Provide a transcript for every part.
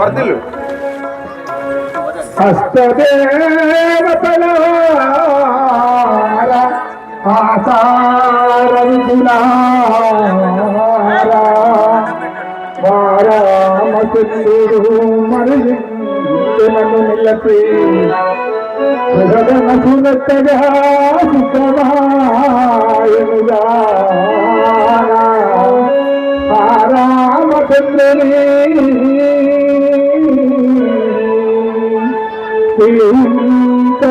వర్ధిల్లు హస్తదేవతల ఆసారవిధులారా వారామచంద్రుడు మరి నన్ను నిలపి జగన సునత్తగా సుఖమాయనుగా రామచంద్రుని ఇంత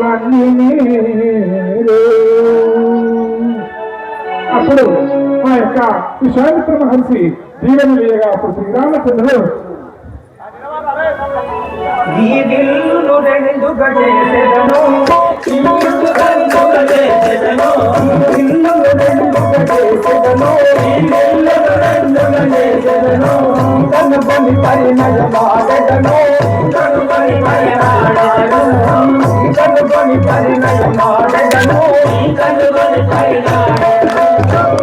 రంగిణీరు. అప్పుడు ఆ యొక్క విశ్వామిత్ర మహర్షి జీవన లీలగా అప్పుడు శ్రీరామచంద్రుడు ఈ దిల్లు రెండుగా చేసెదను ఈ దిల్లు రెండుగా చేసెదను ఈ దిల్లు రెండుగా చేసెదను ఈ దిల్లు రెండుగా చేసెదను కనుకొని పరిణయమాడెదను కనుకొని పరిణయమాడెదను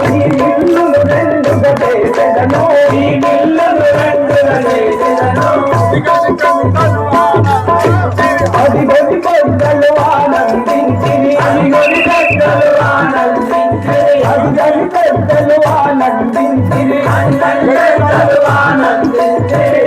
ఈ దిల్లు రెండుగా చేసెదను ఈ దిల్లు రెండుగా చేసెదను అది గొడి పెద్దలు ఆనందించిరి అది గొడి పెద్దలు ఆనందించిరి అది గడి పెద్దలు ఆనందించిరి అది గడి పెద్దలు ఆనందించిరి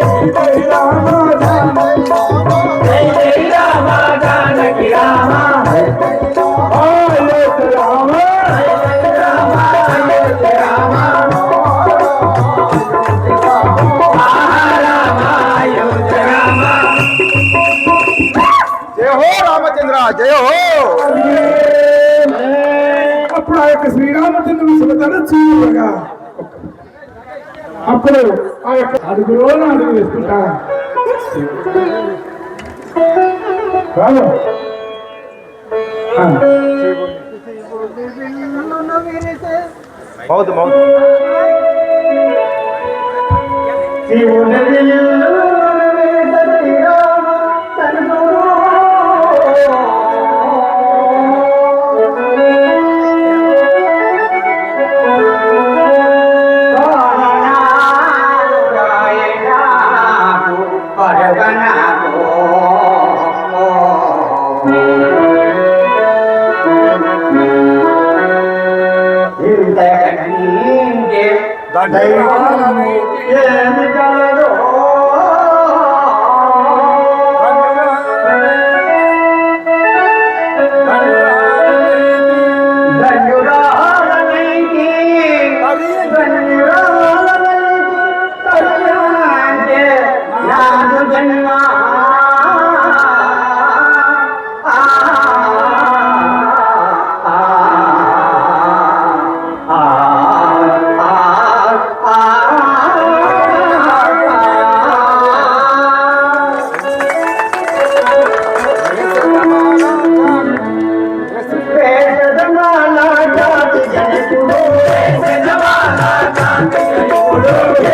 జయ హో రామచంద్ర జయ హో! అప్పుడు ఆ యొక్క శ్రీరామచంద్రుని సుమతన చూడగా అప్పుడు ఆ యొక్క అడుగులో అడుగు వేసుకుంటా. Mouth mouth.